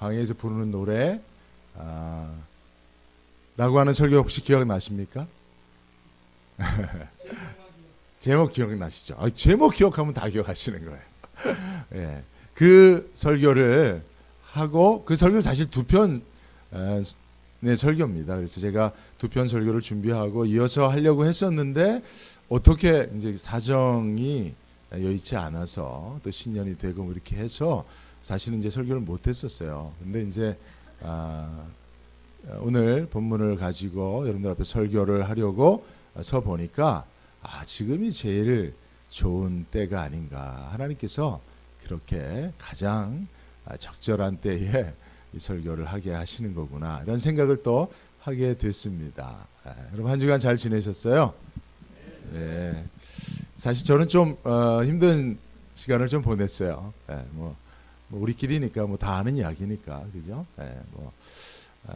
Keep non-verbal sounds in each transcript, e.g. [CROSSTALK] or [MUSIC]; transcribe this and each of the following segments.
광야에서 부르는 노래 아, 라고 하는 설교 혹시 기억나십니까? [LAUGHS] 제목 기억나시죠? 아, 제목 기억하면 다 기억하시는 거예요. [LAUGHS] 예. 그 설교를 하고 그 설교 사실 두편 네, 설교입니다. 그래서 제가 두 편 설교를 준비하고 이어서 하려고 했었는데 어떻게 이제 사정이 여의치 않아서 또 신년이 되고 뭐 이렇게 해서 사실은 이제 설교를 못 했었어요. 근데 이제 아, 오늘 본문을 가지고 여러분들 앞에 설교를 하려고 서 보니까 아, 지금이 제일 좋은 때가 아닌가. 하나님께서 그렇게 가장 적절한 때에 이 설교를 하게 하시는 거구나. 이런 생각을 또 하게 됐습니다. 아, 여러분 한 주간 잘 지내셨어요? 네. 사실 저는 좀 어, 힘든 시간을 좀 보냈어요. 네, 뭐, 뭐 우리끼리니까 뭐 다 아는 이야기니까 그죠? 네, 뭐, 아,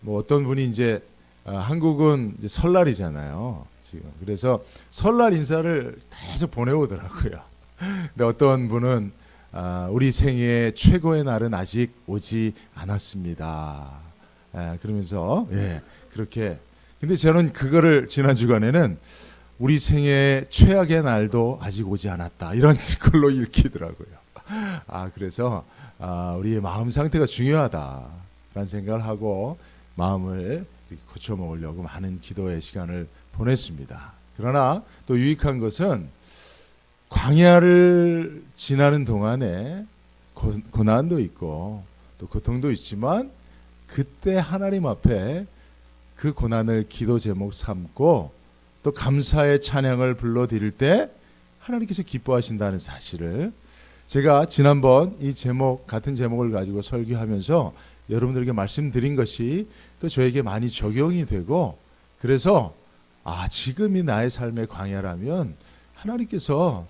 뭐 어떤 분이 이제 아, 한국은 이제 설날이잖아요. 지금 그래서 설날 인사를 계속 보내오더라고요. [LAUGHS] 근데 어떤 분은 아, 우리 생애 최고의 날은 아직 오지 않았습니다. 예, 그러면서 예, 그렇게 근데 저는 그거를 지난 주간에는 우리 생애 최악의 날도 아직 오지 않았다 이런 [LAUGHS] 걸로 읽히더라고요. 아 그래서 아, 우리의 마음 상태가 중요하다라는 생각을 하고 마음을 고쳐 먹으려고 많은 기도의 시간을 보냈습니다. 그러나 또 유익한 것은 광야를 지나는 동안에 고, 고난도 있고 또 고통도 있지만 그때 하나님 앞에 그 고난을 기도 제목 삼고 또 감사의 찬양을 불러드릴 때 하나님께서 기뻐하신다는 사실을 제가 지난번 이 제목 같은 제목을 가지고 설교하면서 여러분들에게 말씀드린 것이 또 저에게 많이 적용이 되고 그래서 아 지금이 나의 삶의 광야라면 하나님께서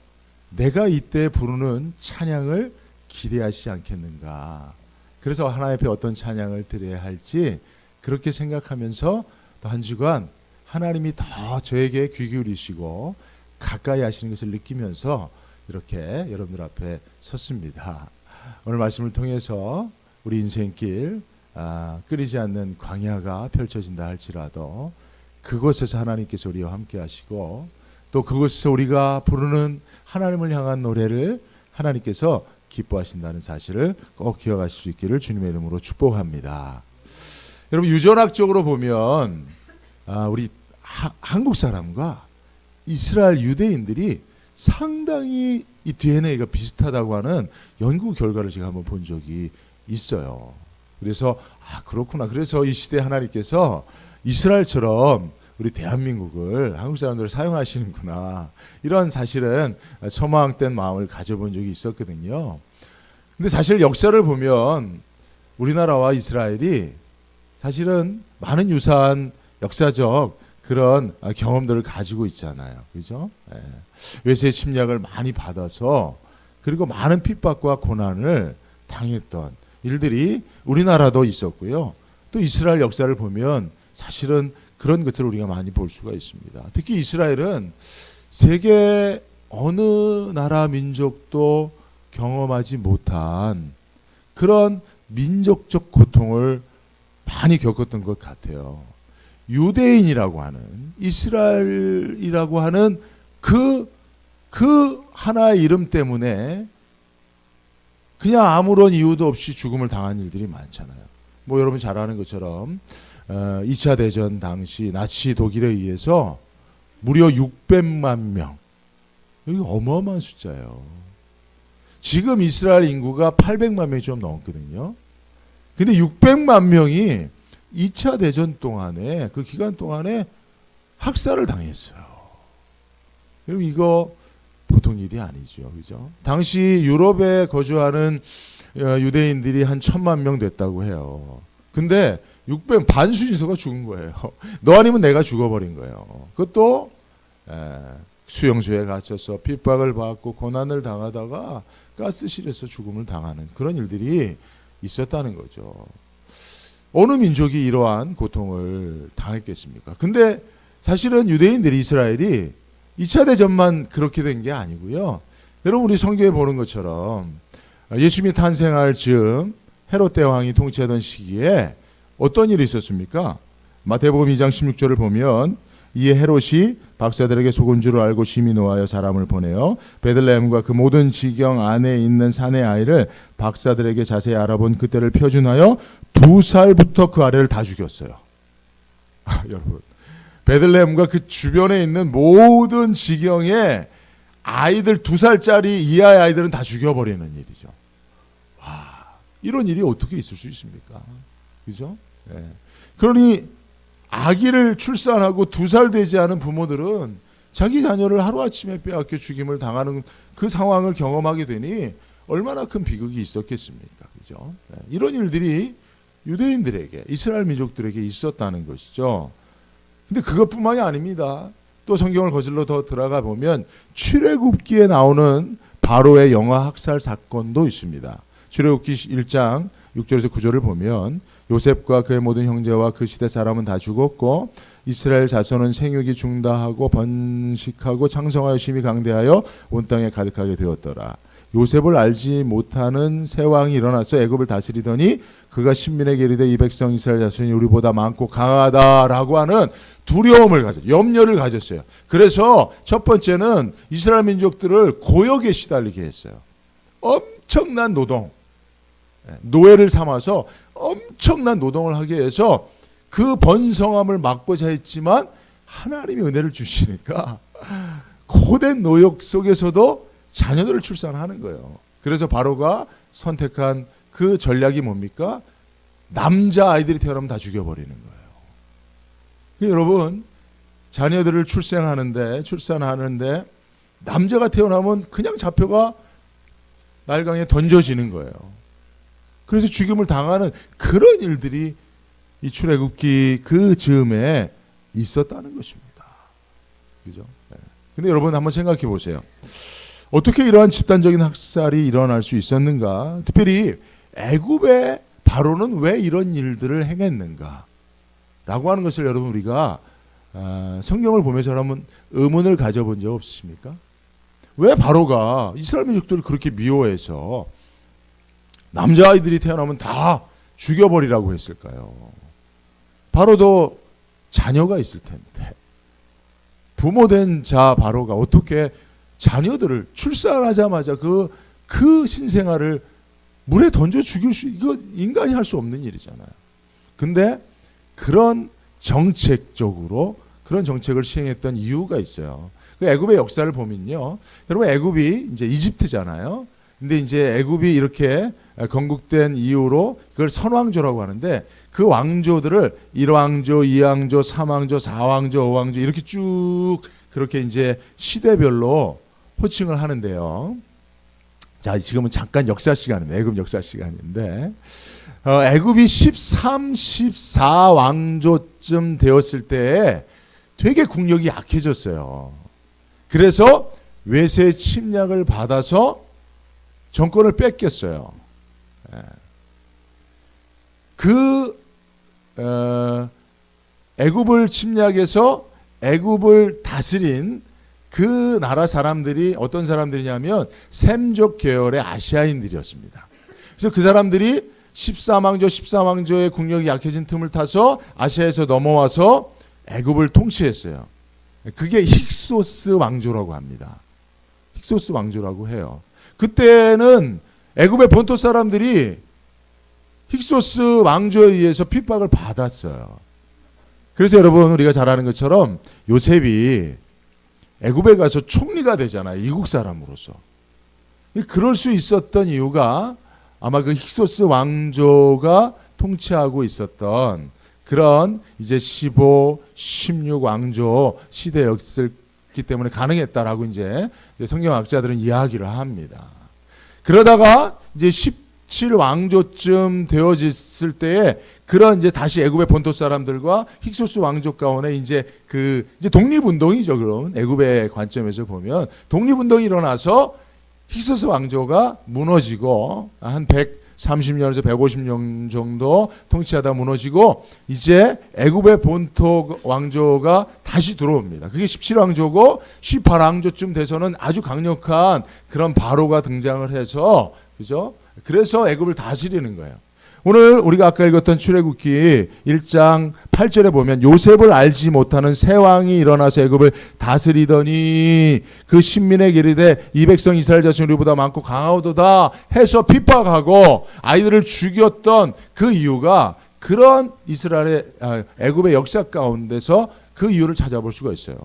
내가 이때 부르는 찬양을 기대하시지 않겠는가. 그래서 하나님 앞에 어떤 찬양을 드려야 할지 그렇게 생각하면서 또 한 주간 하나님이 더 저에게 귀 기울이시고 가까이 하시는 것을 느끼면서 이렇게 여러분들 앞에 섰습니다. 오늘 말씀을 통해서 우리 인생길 아, 끓이지 않는 광야가 펼쳐진다 할지라도 그곳에서 하나님께서 우리와 함께 하시고 또 그곳에서 우리가 부르는 하나님을 향한 노래를 하나님께서 기뻐하신다는 사실을 꼭 기억하실 수 있기를 주님의 이름으로 축복합니다. 여러분 유전학적으로 보면 아, 우리 하, 한국 사람과 이스라엘 유대인들이 상당히 이 DNA가 비슷하다고 하는 연구 결과를 제가 한번 본 적이 있어요. 그래서 아 그렇구나. 그래서 이 시대 하나님께서 이스라엘처럼 우리 대한민국을 한국 사람들을 사용하시는구나. 이런 사실은 소망된 마음을 가져본 적이 있었거든요. 근데 사실 역사를 보면 우리나라와 이스라엘이 사실은 많은 유사한 역사적 그런 경험들을 가지고 있잖아요. 그죠? 예. 외세 침략을 많이 받아서 그리고 많은 핍박과 고난을 당했던 일들이 우리나라도 있었고요. 또 이스라엘 역사를 보면 사실은 그런 것들을 우리가 많이 볼 수가 있습니다. 특히 이스라엘은 세계 어느 나라 민족도 경험하지 못한 그런 민족적 고통을 많이 겪었던 것 같아요. 유대인이라고 하는 이스라엘이라고 하는 그, 그 하나의 이름 때문에 그냥 아무런 이유도 없이 죽음을 당한 일들이 많잖아요. 뭐 여러분 잘 아는 것처럼 어, 2차 대전 당시 나치 독일에 의해서 무려 600만 명. 여기 어마어마한 숫자예요. 지금 이스라엘 인구가 800만 명이 좀 넘거든요. 근데 600만 명이 2차 대전 동안에 그 기간 동안에 학살을 당했어요. 여러분 이거 보통 일이 아니죠. 그죠? 당시 유럽에 거주하는 어, 유대인들이 한 천만 명 됐다고 해요. 근데 600 반수신소가 죽은 거예요. [LAUGHS] 너 아니면 내가 죽어버린 거예요. 그것도 에, 수용소에 갇혀서 핍박을 받고 고난을 당하다가 가스실에서 죽음을 당하는 그런 일들이 있었다는 거죠. 어느 민족이 이러한 고통을 당했겠습니까? 근데 사실은 유대인들이 이스라엘이 2차 대전만 그렇게 된 게 아니고요. 여러분 우리 성경에 보는 것처럼 예수님이 탄생할 즈음 헤롯 대왕이 통치하던 시기에 어떤 일이 있었습니까? 마태복음 2장 16절을 보면 이에 헤롯이 박사들에게 속은 줄을 알고 심히 노하여 사람을 보내어 베들레헴과 그 모든 지경 안에 있는 산의 아이를 박사들에게 자세히 알아본 그때를 표준하여 두 살부터 그 아래를 다 죽였어요. 아, [LAUGHS] 여러분 베들레헴과 그 주변에 있는 모든 지경의 아이들 두 살짜리 이하의 아이들은 다 죽여버리는 일이죠. 와 이런 일이 어떻게 있을 수 있습니까? 그죠? 예. 그러니 아기를 출산하고 두 살 되지 않은 부모들은 자기 자녀를 하루아침에 빼앗겨 죽임을 당하는 그 상황을 경험하게 되니 얼마나 큰 비극이 있었겠습니까? 그죠? 예. 이런 일들이 유대인들에게 이스라엘 민족들에게 있었다는 것이죠. 근데 그것뿐만이 아닙니다. 또 성경을 거슬러 더 들어가 보면 출애굽기에 나오는 바로의 영아 학살 사건도 있습니다. 출애굽기 1장 6절에서 9절을 보면 요셉과 그의 모든 형제와 그 시대 사람은 다 죽었고 이스라엘 자손은 생육이 중다하고 번식하고 창성하여 심히 강대하여 온 땅에 가득하게 되었더라. 요셉을 알지 못하는 새 왕이 일어나서 애굽을 다스리더니 그가 신민에게 이르되 이 백성 이스라엘 자손이 우리보다 많고 강하다라고 하는 두려움을 가졌, 염려를 가졌어요. 그래서 첫 번째는 이스라엘 민족들을 고역에 시달리게 했어요. 엄청난 노동, 예, 노예를 삼아서 엄청난 노동을 하게 해서 그 번성함을 막고자 했지만 하나님이 은혜를 주시니까 고된 노역 속에서도 자녀들을 출산하는 거예요. 그래서 바로가 선택한 그 전략이 뭡니까? 남자 아이들이 태어나면 다 죽여버리는 거예요. 여러분 자녀들을 출생하는데 출산하는데 남자가 태어나면 그냥 잡혀가 날강에 던져지는 거예요. 그래서 죽임을 당하는 그런 일들이 이 출애굽기 그 즈음에 있었다는 것입니다. 그죠? 네. 근데 여러분 한번 생각해 보세요. 어떻게 이러한 집단적인 학살이 일어날 수 있었는가? 특별히 애굽의 바로는 왜 이런 일들을 행했는가? 라고 하는 것을 여러분 우리가 아, 성경을 보면서 한번 의문을 가져본 적 없으십니까? 왜 바로가 이스라엘 민족들을 그렇게 미워해서 남자아이들이 태어나면 다 죽여버리라고 했을까요? 바로도 자녀가 있을 텐데 부모된 자 바로가 어떻게 자녀들을 출산하자마자 그, 그 신생아를 물에 던져 죽일 수, 이거 인간이 할 수 없는 일이잖아요. 근데 그런 정책적으로 그런 정책을 시행했던 이유가 있어요. 그 애굽의 역사를 보면요. 여러분 애굽이 이제 이집트잖아요. 근데 이제 애굽이 이렇게 건국된 이후로 그걸 선왕조라고 하는데 그 왕조들을 1왕조, 2왕조, 3왕조, 4왕조, 5왕조 이렇게 쭉 그렇게 이제 시대별로 호칭을 하는데요. 자, 지금은 잠깐 역사 시간입니다. 애굽 역사 시간인데 어, 애굽이 13, 14 왕조쯤 되었을 때 되게 국력이 약해졌어요. 그래서 외세 침략을 받아서 정권을 뺏겼어요. 예. 그 어, 애굽을 침략해서 애굽을 다스린 그 나라 사람들이 어떤 사람들이냐면 샘족 계열의 아시아인들이었습니다. 그래서 그 사람들이 14왕조 14왕조의 국력이 약해진 틈을 타서 아시아에서 넘어와서 애굽을 통치했어요. 그게 힉소스 왕조라고 합니다. 힉소스 왕조라고 해요. 그때는 애굽의 본토 사람들이 힉소스 왕조에 의해서 핍박을 받았어요. 그래서 여러분 우리가 잘 아는 것처럼 요셉이 애굽에 가서 총리가 되잖아요. 이국 사람으로서. 그럴 수 있었던 이유가 아마 그 힉소스 왕조가 통치하고 있었던 그런 이제 15, 16 왕조 시대였기 때문에 가능했다라고 이제 성경학자들은 이야기를 합니다. 그러다가 이제 17 왕조쯤 되어졌을 때에 그런 이제 다시 애굽의 본토 사람들과 힉소스 왕조 가운데 이제 그 이제 독립운동이죠. 그럼 애굽의 관점에서 보면 독립운동이 일어나서 힉소스 왕조가 무너지고 한 130년에서 150년 정도 통치하다 무너지고 이제 애굽의 본토 왕조가 다시 들어옵니다. 그게 17왕조고 18왕조쯤 돼서는 아주 강력한 그런 바로가 등장을 해서 그죠? 그래서 애굽을 다스리는 거예요. 오늘 우리가 아까 읽었던 출애굽기 1장 8절에 보면 요셉을 알지 못하는 새 왕이 일어나서 애굽을 다스리더니 그 신민에게 이르되 이 백성 이스라엘 자손 우리보다 많고 강하도다 해서 핍박하고 아이들을 죽였던 그 이유가 그런 이스라엘의 아, 애굽의 역사 가운데서 그 이유를 찾아볼 수가 있어요.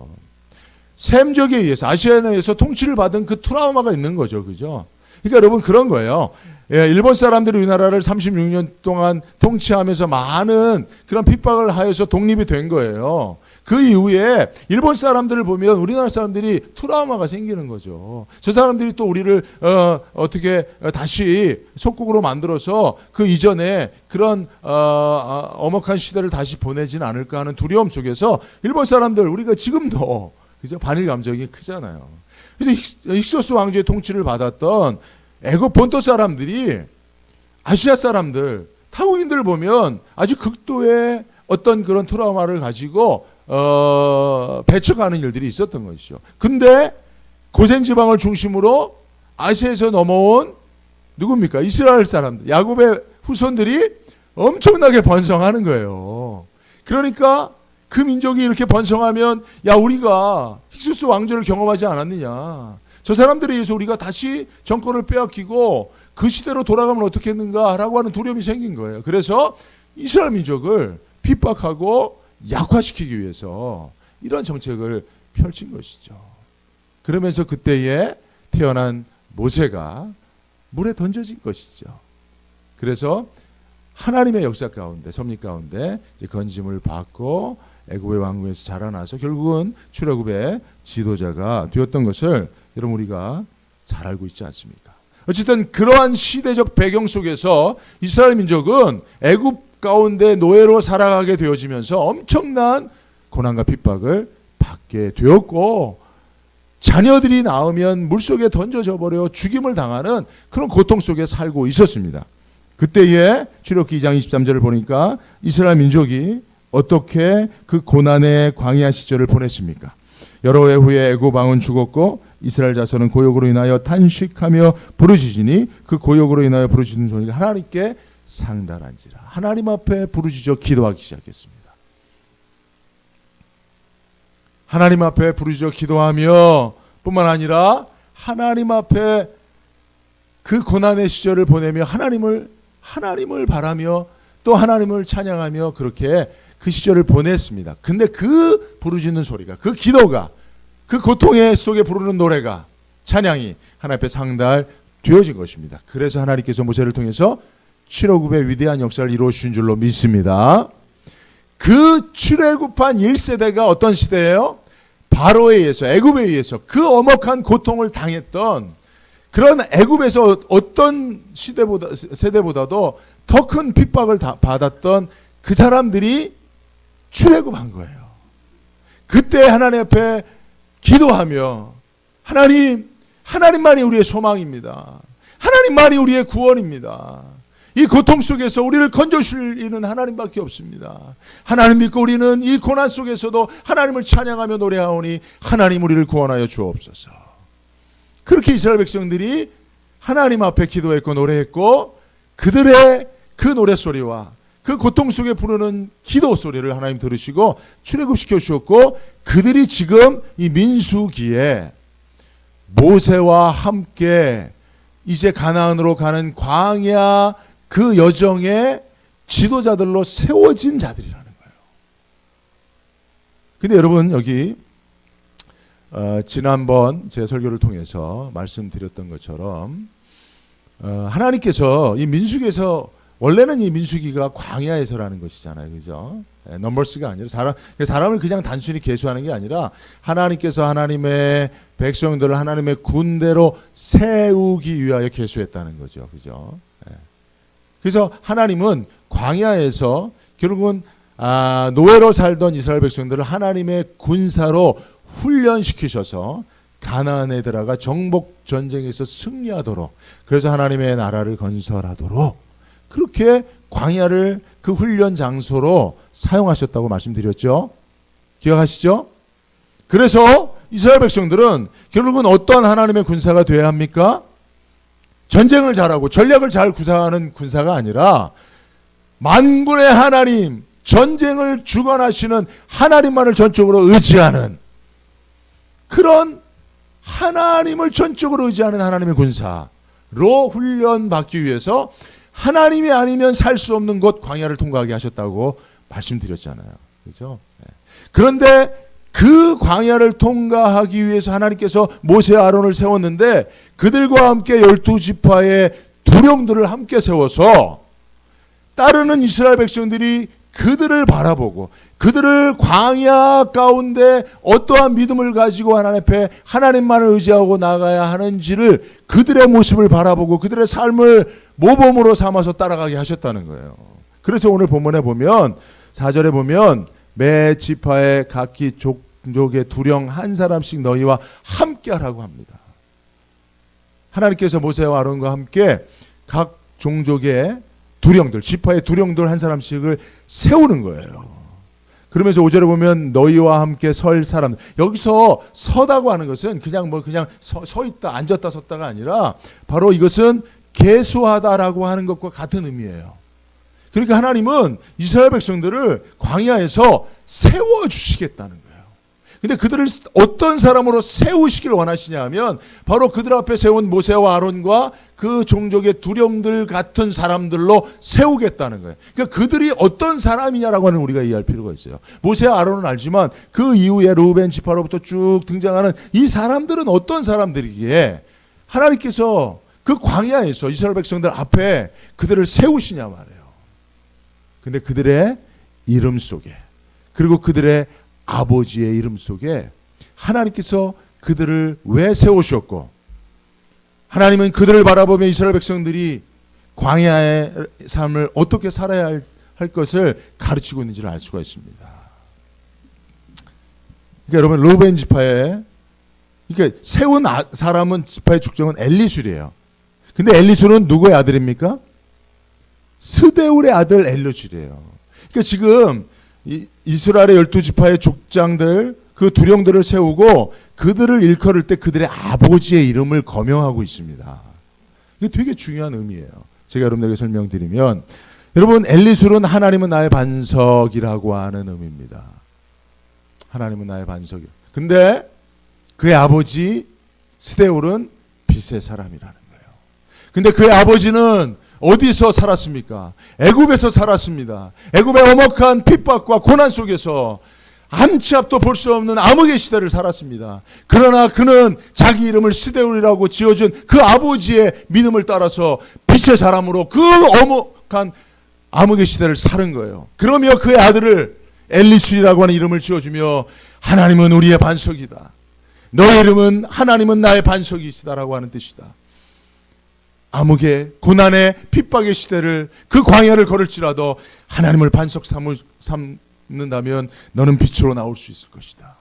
셈족에 의해서 아시아에 의해서 통치를 받은 그 트라우마가 있는 거죠. 그죠? 그러니까 여러분 그런 거예요. 예, 일본 사람들이 우리나라를 36년 동안 통치하면서 많은 그런 핍박을 하여서 독립이 된 거예요. 그 이후에 일본 사람들을 보면 우리나라 사람들이 트라우마가 생기는 거죠. 저 사람들이 또 우리를 어, 어떻게 다시 속국으로 만들어서 그 이전에 그런 어, 어, 엄혹한 시대를 다시 보내진 않을까 하는 두려움 속에서 일본 사람들 우리가 지금도 그죠 반일 감정이 크잖아요. 그래서 힉- 힉소스 왕조의 통치를 받았던 애굽 본토 사람들이 아시아 사람들 타국인들 보면 아주 극도의 어떤 그런 트라우마를 가지고 어, 배척하는 일들이 있었던 것이죠. 근데 고센 지방을 중심으로 아시아에서 넘어온 누굽니까? 이스라엘 사람들, 야곱의 후손들이 엄청나게 번성하는 거예요. 그러니까 그 민족이 이렇게 번성하면 야 우리가 힉수스 왕조를 경험하지 않았느냐. 저 사람들에 의해서 우리가 다시 정권을 빼앗기고 그 시대로 돌아가면 어떻겠는가라고 하는 두려움이 생긴 거예요. 그래서 이스라엘 민족을 핍박하고 약화시키기 위해서 이런 정책을 펼친 것이죠. 그러면서 그때에 태어난 모세가 물에 던져진 것이죠. 그래서 하나님의 역사 가운데 섭리 가운데 건짐을 받고 애굽의 왕국에서 자라나서 결국은 출애굽의 지도자가 되었던 것을 여러분 우리가 잘 알고 있지 않습니까? 어쨌든 그러한 시대적 배경 속에서 이스라엘 민족은 애굽 가운데 노예로 살아가게 되어지면서 엄청난 고난과 핍박을 받게 되었고 자녀들이 낳으면 물속에 던져져 버려 죽임을 당하는 그런 고통 속에 살고 있었습니다. 그때에 출애굽기 2장 23절을 보니까 이스라엘 민족이 어떻게 그 고난의 광야 시절을 보냈습니까? 여러 해 후에 애굽 왕은 죽었고 이스라엘 자손은 고욕으로 인하여 탄식하며 부르짖으니 그 고욕으로 인하여 부르짖는 소리가 하나님께 상달한지라 하나님 앞에 부르짖어 기도하기 시작했습니다. 하나님 앞에 부르짖어 기도하며 뿐만 아니라 하나님 앞에 그 고난의 시절을 보내며 하나님을 하나님을 바라며 또 하나님을 찬양하며 그렇게 그 시절을 보냈습니다. 근데 그 부르짖는 소리가 그 기도가 그 고통의 속에 부르는 노래가 찬양이 하나님 앞에 상달 되어진 것입니다. 그래서 하나님께서 모세를 통해서 출애굽의 위대한 역사를 이루어 주신 줄로 믿습니다. 그 출애굽한 1세대가 어떤 시대예요? 바로에 의해서 애굽에 의해서 그 엄혹한 고통을 당했던 그런 애굽에서 어떤 시대보다 세대보다도 더 큰 핍박을 다- 받았던 그 사람들이 출애굽한 거예요. 그때 하나님 앞에 기도하며 하나님 하나님만이 우리의 소망입니다. 하나님만이 우리의 구원입니다. 이 고통 속에서 우리를 건져주시는 하나님밖에 없습니다. 하나님 믿고 우리는 이 고난 속에서도 하나님을 찬양하며 노래하오니 하나님 우리를 구원하여 주옵소서. 그렇게 이스라엘 백성들이 하나님 앞에 기도했고 노래했고 그들의 그 노래 소리와 그 고통 속에 부르는 기도 소리를 하나님 들으시고 출애굽시켜 주셨고 그들이 지금 이 민수기에 모세와 함께 이제 가나안으로 가는 광야 그 여정의 지도자들로 세워진 자들이라는 거예요. 근데 여러분 여기 어, 지난번 제 설교를 통해서 말씀드렸던 것처럼 어, 하나님께서 이 민수기에서 원래는 이 민수기가 광야에서라는 것이잖아요, 그죠? 예, 넘버스가 아니라 사람 사람을 그냥 단순히 계수하는 게 아니라 하나님께서 하나님의 백성들을 하나님의 군대로 세우기 위하여 계수했다는 거죠, 그죠? 예. 그래서 하나님은 광야에서 결국은 아, 노예로 살던 이스라엘 백성들을 하나님의 군사로 훈련시키셔서 가나안에 들어가 정복 전쟁에서 승리하도록 그래서 하나님의 나라를 건설하도록 그렇게 광야를 그 훈련 장소로 사용하셨다고 말씀드렸죠. 기억하시죠? 그래서 이스라엘 백성들은 결국은 어떤 하나님의 군사가 되어야 합니까? 전쟁을 잘하고 전략을 잘 구사하는 군사가 아니라 만군의 하나님, 전쟁을 주관하시는 하나님만을 전적으로 의지하는 그런 하나님을 전적으로 의지하는 하나님의 군사로 훈련받기 위해서 하나님이 아니면 살 수 없는 곳 광야를 통과하게 하셨다고 말씀드렸잖아요. 그렇죠? 네. 그런데 그 광야를 통과하기 위해서 하나님께서 모세 아론을 세웠는데 그들과 함께 열두 지파의 두령들을 함께 세워서 따르는 이스라엘 백성들이 그들을 바라보고 그들을 광야 가운데 어떠한 믿음을 가지고 하나님 앞에 하나님만을 의지하고 나가야 하는지를 그들의 모습을 바라보고 그들의 삶을 모범으로 삼아서 따라가게 하셨다는 거예요. 그래서 오늘 본문에 보면 4절에 보면 매 지파의 각기 족족의 두령 한 사람씩 너희와 함께 하라고 합니다. 하나님께서 모세와 아론과 함께 각 종족의 두령들, 지파의 두령들 한 사람씩을 세우는 거예요. 그러면서 5절에 보면 너희와 함께 설 사람 여기서 서다고 하는 것은 그냥 뭐 그냥 서, 서 있다 앉았다 섰다가 아니라 바로 이것은 계수하다라고 하는 것과 같은 의미예요. 그러니까 하나님은 이스라엘 백성들을 광야에서 세워 주시겠다는 거예요. 근데 그들을 어떤 사람으로 세우시기를 원하시냐 하면 바로 그들 앞에 세운 모세와 아론과 그 종족의 두령들 같은 사람들로 세우겠다는 거예요. 그러니까 그들이 어떤 사람이냐라고 하는 우리가 이해할 필요가 있어요. 모세와 아론은 알지만 그 이후에 루벤 지파로부터 쭉 등장하는 이 사람들은 어떤 사람들이기에 하나님께서 그 광야에서 이스라엘 백성들 앞에 그들을 세우시냐 말이에요. 근데 그들의 이름 속에 그리고 그들의 아버지의 이름 속에 하나님께서 그들을 왜 세우셨고 하나님은 그들을 바라보며 이스라엘 백성들이 광야의 삶을 어떻게 살아야 할, 할 것을 가르치고 있는지를 알 수가 있습니다. 그러니까 여러분 로벤 지파에 그러니까 세운 아, 사람은 지파의 축정은 엘리술이에요. 근데 엘리술은 누구의 아들입니까? 스데울의 아들 엘리술이에요. 그러니까 지금 이, 이스라엘의 열두 지파의 족장들 그 두령들을 세우고 그들을 일컬을 때 그들의 아버지의 이름을 거명하고 있습니다. 이게 되게 중요한 의미예요. 제가 여러분들에게 설명드리면 여러분 엘리술은 하나님은 나의 반석이라고 하는 의미입니다. 하나님은 나의 반석이. 근데 그의 아버지 스데울은 빛의 사람이라는 거예요. 근데 그의 아버지는 어디서 살았습니까? 애굽에서 살았습니다. 애굽의 엄혹한 핍박과 고난 속에서 암치 앞도 볼 수 없는 암흑의 시대를 살았습니다. 그러나 그는 자기 이름을 스데울이라고 지어준 그 아버지의 믿음을 따라서 빛의 사람으로 그 엄혹한 암흑의 시대를 사는 거예요. 그러며 그의 아들을 엘리술이라고 하는 이름을 지어주며 하나님은 우리의 반석이다. 너의 이름은 하나님은 나의 반석이시다라고 하는 뜻이다. 암흑의 고난의 핍박의 시대를 그 광야를 걸을지라도 하나님을 반석 삼는다면 너는 빛으로 나올 수 있을 것이다.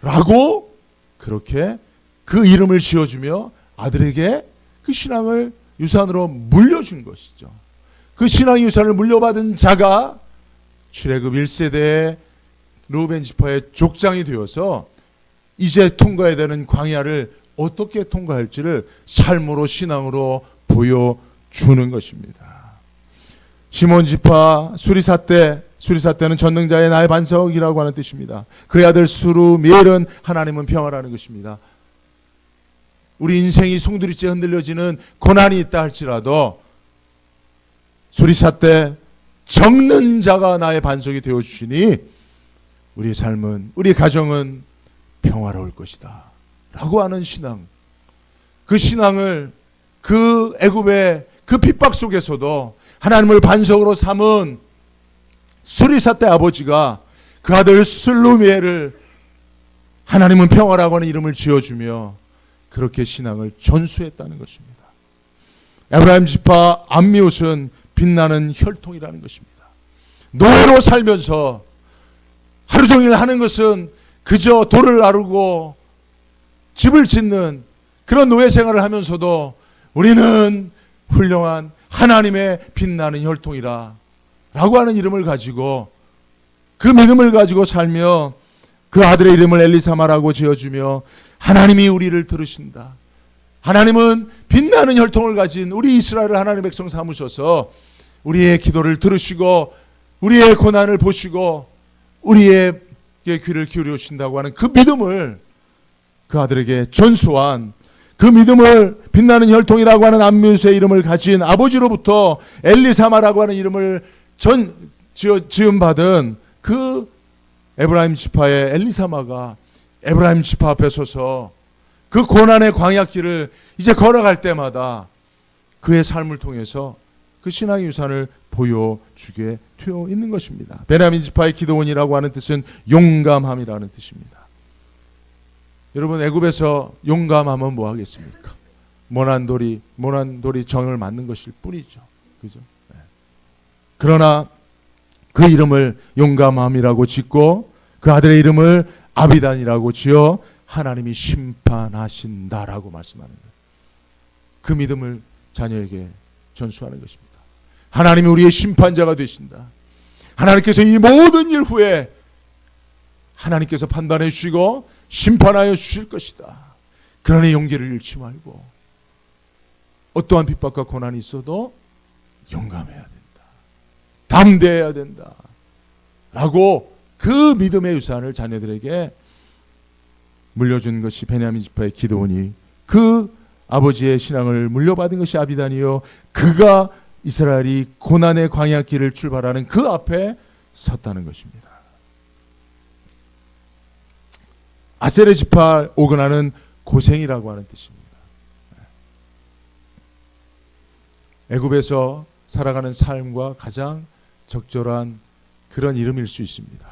라고 그렇게 그 이름을 지어주며 아들에게 그 신앙을 유산으로 물려준 것이죠. 그 신앙 유산을 물려받은 자가 출애굽 1세대의 루벤 지파의 족장이 되어서 이제 통과해야 되는 광야를 어떻게 통과할지를 삶으로 신앙으로 보여주는 것입니다. 시몬 지파 수리사 때 수리사 때는 전능자의 나의 반석이라고 하는 뜻입니다. 그의 아들 수루 미엘은 하나님은 평화라는 것입니다. 우리 인생이 송두리째 흔들려지는 고난이 있다 할지라도 수리사 때 적는 자가 나의 반석이 되어 주시니 우리의 삶은 우리 가정은 평화로울 것이다. 라고 하는 신앙. 그 신앙을 그 애굽의 그 핍박 속에서도 하나님을 반석으로 삼은 수리사 때 아버지가 그 아들 슬루미엘을 하나님은 평화라고 하는 이름을 지어주며 그렇게 신앙을 전수했다는 것입니다. 에브라임 지파 암미옷은 빛나는 혈통이라는 것입니다. 노예로 살면서 하루 종일 하는 것은 그저 돌을 나르고 집을 짓는 그런 노예 생활을 하면서도 우리는 훌륭한 하나님의 빛나는 혈통이다. 라고 하는 이름을 가지고 그 믿음을 가지고 살며 그 아들의 이름을 엘리사마라고 지어주며 하나님이 우리를 들으신다. 하나님은 빛나는 혈통을 가진 우리 이스라엘을 하나님의 백성 삼으셔서 우리의 기도를 들으시고 우리의 고난을 보시고 우리의 귀를 기울여 주신다고 하는 그 믿음을 그 아들에게 전수한 그 믿음을 빛나는 혈통이라고 하는 안뮤스의 이름을 가진 아버지로부터 엘리사마라고 하는 이름을 전 지어, 지음 받은 그 에브라임 지파의 엘리사마가 에브라임 지파 앞에 서서 그 고난의 광야길을 이제 걸어갈 때마다 그의 삶을 통해서 그 신앙의 유산을 보여주게 되어 있는 것입니다. 베냐민 지파의 기도원이라고 하는 뜻은 용감함이라는 뜻입니다. 여러분 애굽에서 용감하면 뭐 하겠습니까? 모난 돌이 모난 돌이 정을 맞는 것일 뿐이죠. 그죠? 네. 그러나 그 이름을 용감함이라고 짓고 그 아들의 이름을 아비단이라고 지어 하나님이 심판하신다라고 말씀하는 거예요. 그 믿음을 자녀에게 전수하는 것입니다. 하나님이 우리의 심판자가 되신다. 하나님께서 이 모든 일 후에 하나님께서 판단해 주시고 심판하여 주실 것이다. 그러니 용기를 잃지 말고 어떠한 핍박과 고난이 있어도 용감해야 된다. 담대해야 된다. 라고 그 믿음의 유산을 자녀들에게 물려준 것이 베냐민 지파의 기도원이 그 아버지의 신앙을 물려받은 것이 아비단이요 그가 이스라엘이 고난의 광야길을 출발하는 그 앞에 섰다는 것입니다. 아세레 지파 오그나는 고생이라고 하는 뜻입니다. 애굽에서 살아가는 삶과 가장 적절한 그런 이름일 수 있습니다.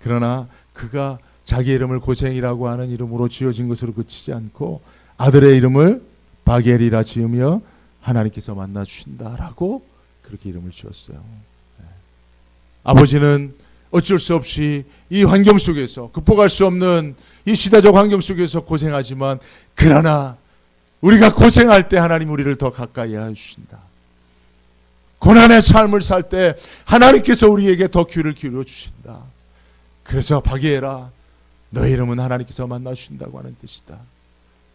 그러나 그가 자기 이름을 고생이라고 하는 이름으로 지어진 것으로 그치지 않고 아들의 이름을 바겔이라 지으며 하나님께서 만나 주신다라고 그렇게 이름을 지었어요. 네. 아버지는 어쩔 수 없이 이 환경 속에서 극복할 수 없는 이 시대적 환경 속에서 고생하지만 그러나 우리가 고생할 때 하나님 우리를 더 가까이 해 주신다. 고난의 삶을 살 때 하나님께서 우리에게 더 귀를 기울여 주신다. 그래서 바기에라 너 이름은 하나님께서 만나 주신다고 하는 뜻이다.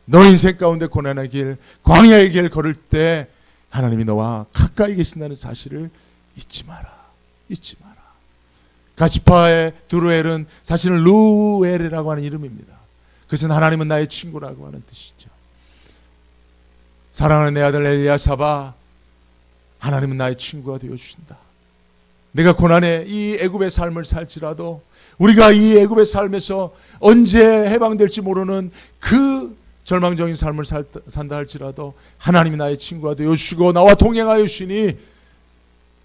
너 인생 가운데 고난의 길, 광야의 길 걸을 때 하나님이 너와 가까이 계신다는 사실을 잊지 마라. 잊지 마라. 가시파의 두루엘은 사실은 루엘이라고 하는 이름입니다. 그것은 하나님은 나의 친구라고 하는 뜻이죠. 사랑하는 내 아들 엘리야사바 하나님은 나의 친구가 되어 주신다. 내가 고난의 이 애굽의 삶을 살지라도 우리가 이 애굽의 삶에서 언제 해방될지 모르는 그 절망적인 삶을 살, 산다 할지라도 하나님이 나의 친구가 되어 주시고 나와 동행하여 주시니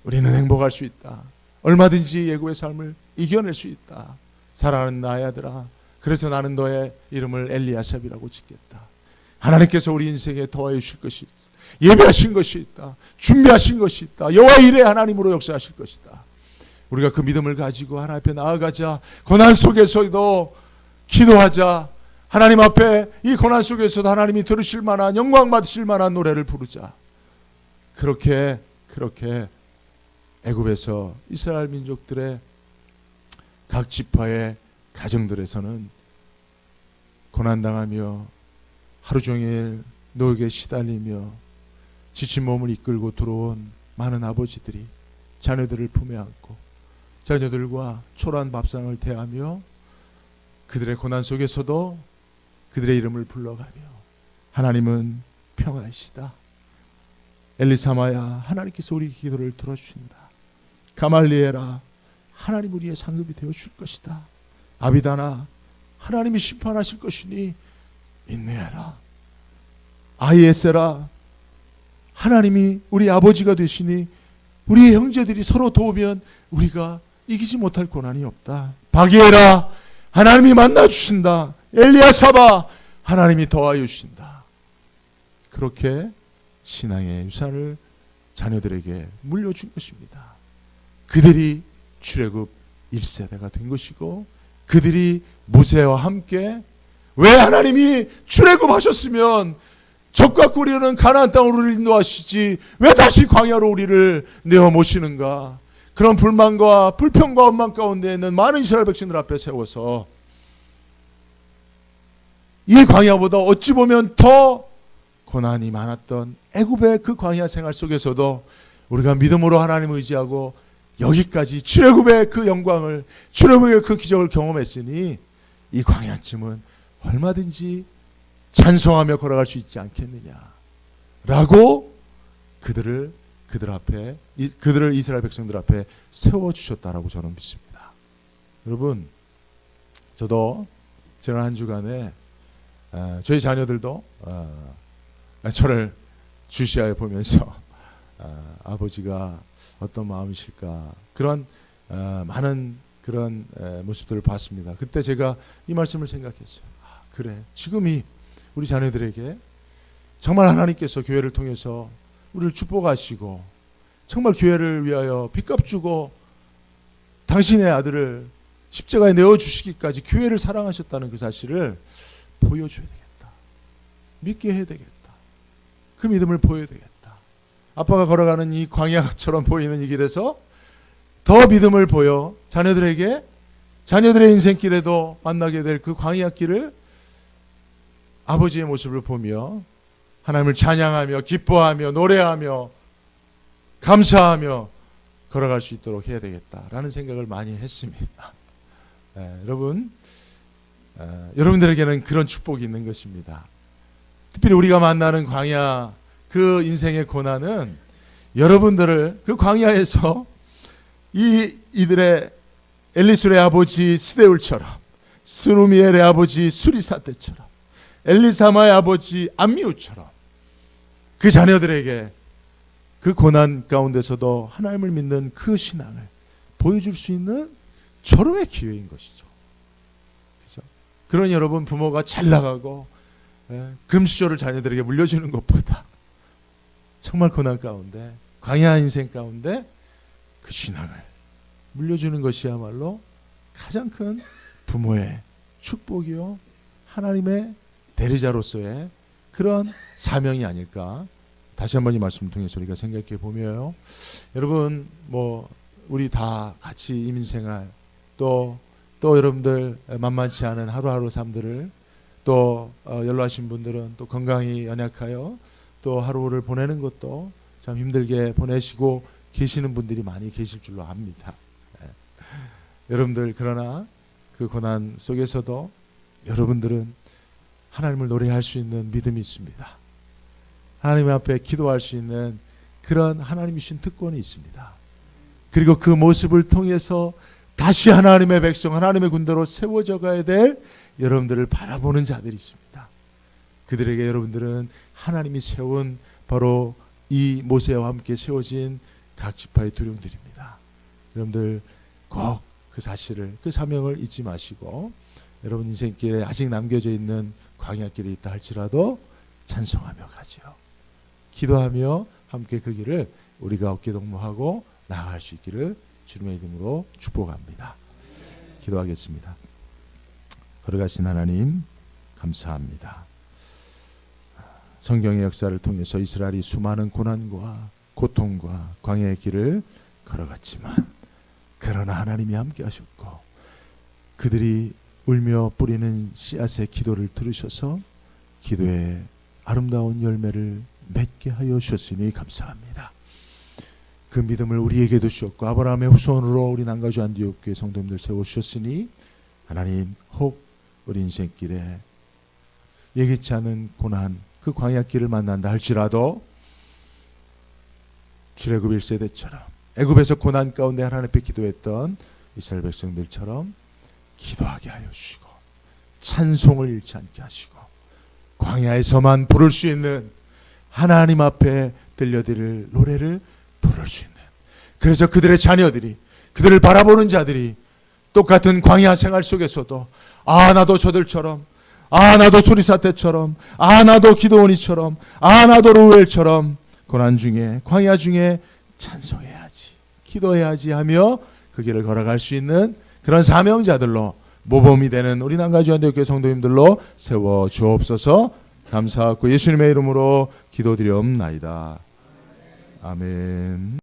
우리는 행복할 수 있다. 얼마든지 예고의 삶을 이겨낼 수 있다. 사랑하는 나의 아들아. 그래서 나는 너의 이름을 엘리야삽이라고 짓겠다. 하나님께서 우리 인생에 더하여 주실 것이 있다. 예배하신 것이 있다. 준비하신 것이 있다. 여호와 일에 하나님으로 역사하실 것이다. 우리가 그 믿음을 가지고 하나님 앞에 나아가자. 고난 속에서도 기도하자. 하나님 앞에 이 고난 속에서도 하나님이 들으실 만한 영광 받으실 만한 노래를 부르자. 그렇게 그렇게 애굽에서 이스라엘 민족들의 각 지파의 가정들에서는 고난 당하며 하루 종일 노역에 시달리며 지친 몸을 이끌고 들어온 많은 아버지들이 자녀들을 품에 안고 자녀들과 초라한 밥상을 대하며 그들의 고난 속에서도 그들의 이름을 불러가며 하나님은 평화이시다. 엘리사마야 하나님께서 우리 기도를 들어주신다. 가말리에라 하나님 우리의 상급이 되어 줄 것이다. 아비다나 하나님이 심판하실 것이니 인내하라. 아이에세라 하나님이 우리 아버지가 되시니 우리 형제들이 서로 도우면 우리가 이기지 못할 고난이 없다. 바기에라 하나님이 만나 주신다. 엘리야사바 하나님이 도와여 주신다. 그렇게 신앙의 유산을 자녀들에게 물려준 것입니다. 그들이 출애굽 1세대가 된 것이고 그들이 모세와 함께 왜 하나님이 출애굽하셨으면 적과 꾸리는 가나안 땅으로 인도하시지 왜 다시 광야로 우리를 내어 모시는가? 그런 불만과 불평과 원망 가운데 있는 많은 이스라엘 백성들 앞에 세워서 이 광야보다 어찌 보면 더 고난이 많았던 애굽의 그 광야 생활 속에서도 우리가 믿음으로 하나님을 의지하고 여기까지 출애굽의 그 영광을 출애굽의 그 기적을 경험했으니 이 광야쯤은 얼마든지 찬송하며 걸어갈 수 있지 않겠느냐라고 그들을 그들 앞에 이- 그들을 이스라엘 백성들 앞에 세워 주셨다라고 저는 믿습니다. 여러분 저도 지난 한 주간에 어, 저희 자녀들도 어, 저를 주시하여 보면서 어, 아버지가 어떤 마음이실까 그런 어, 많은 그런 에, 모습들을 봤습니다. 그때 제가 이 말씀을 생각했어요. 아, 그래 지금이 우리 자녀들에게 정말 하나님께서 교회를 통해서 우리를 축복하시고 정말 교회를 위하여 빚값 주고 당신의 아들을 십자가에 내어 주시기까지 교회를 사랑하셨다는 그 사실을 보여줘야 되겠다. 믿게 해야 되겠다. 그 믿음을 보여야 되겠다. 아빠가 걸어가는 이 광야처럼 보이는 이 길에서 더 믿음을 보여 자녀들에게 자녀들의 인생길에도 만나게 될 그 광야 길을 아버지의 모습을 보며 하나님을 찬양하며 기뻐하며 노래하며 감사하며 걸어갈 수 있도록 해야 되겠다라는 생각을 많이 했습니다. 예, [LAUGHS] 여러분, 어, 여러분들에게는 그런 축복이 있는 것입니다. 특별히 우리가 만나는 광야 그 인생의 고난은 여러분들을 그 광야에서 이 이들의 엘리술의 아버지 스데울처럼 스루미엘의 아버지 수리사 때처럼 엘리사마의 아버지 암미우처럼 그 자녀들에게 그 고난 가운데서도 하나님을 믿는 그 신앙을 보여줄 수 있는 절호의 기회인 것이죠. 그죠? 그러니 여러분 부모가 잘 나가고 예, 금수저를 자녀들에게 물려주는 것보다 정말 고난 가운데 광야 인생 가운데 그 신앙을 물려주는 것이야말로 가장 큰 부모의 축복이요 하나님의 대리자로서의 그런 사명이 아닐까. 다시 한번 이 말씀을 통해서 우리가 생각해 보며요. 여러분 뭐 우리 다 같이 이민생활 또또 여러분들 만만치 않은 하루하루 삶들을 또 어, 연로하신 분들은 또 건강이 연약하여 또 하루를 보내는 것도 참 힘들게 보내시고 계시는 분들이 많이 계실 줄로 압니다. 예. 여러분들 그러나 그 고난 속에서도 여러분들은 하나님을 노래할 수 있는 믿음이 있습니다. 하나님 앞에 기도할 수 있는 그런 하나님이 주신 특권이 있습니다. 그리고 그 모습을 통해서 다시 하나님의 백성, 하나님의 군대로 세워져 가야 될 여러분들을 바라보는 자들이 있습니다. 그들에게 여러분들은 하나님이 세운 바로 이 모세와 함께 세워진 각 지파의 두령들입니다. 여러분들 꼭 그 사실을 그 사명을 잊지 마시고 여러분 인생길에 아직 남겨져 있는 광야길이 있다 할지라도 찬송하며 가죠. 기도하며 함께 그 길을 우리가 어깨 동무하고 나아갈 수 있기를 주님의 이름으로 축복합니다. 기도하겠습니다. 걸어가신 하나님 감사합니다. 성경의 역사를 통해서 이스라엘이 수많은 고난과 고통과 광야의 길을 걸어갔지만 그러나 하나님이 함께 하셨고 그들이 울며 뿌리는 씨앗의 기도를 들으셔서 기도의 아름다운 열매를 맺게 하여 주셨으니 감사합니다. 그 믿음을 우리에게도 주셨고 아브라함의 후손으로 우리 난가주 안디옥교회 성도님들 세워 주셨으니 하나님 혹 우리 인생길에 예기치 않은 고난 그 광야길을 만난다 할지라도 출애굽 1세대처럼 애굽에서 고난 가운데 하나님 앞에 기도했던 이스라엘 백성들처럼 기도하게 하여 주시고 찬송을 잃지 않게 하시고 광야에서만 부를 수 있는 하나님 앞에 들려드릴 노래를 부를 수 있는 그래서 그들의 자녀들이 그들을 바라보는 자들이 똑같은 광야 생활 속에서도 아 나도 저들처럼 아 나도 수리사 때처럼 아 나도 기도원이처럼 아 나도 루엘처럼 고난 중에 광야 중에 찬송해야지 기도해야지 하며 그 길을 걸어갈 수 있는 그런 사명자들로 모범이 되는 우리 남가주한대교회 성도님들로 세워 주옵소서. 감사하고 예수님의 이름으로 기도드리옵나이다. 아멘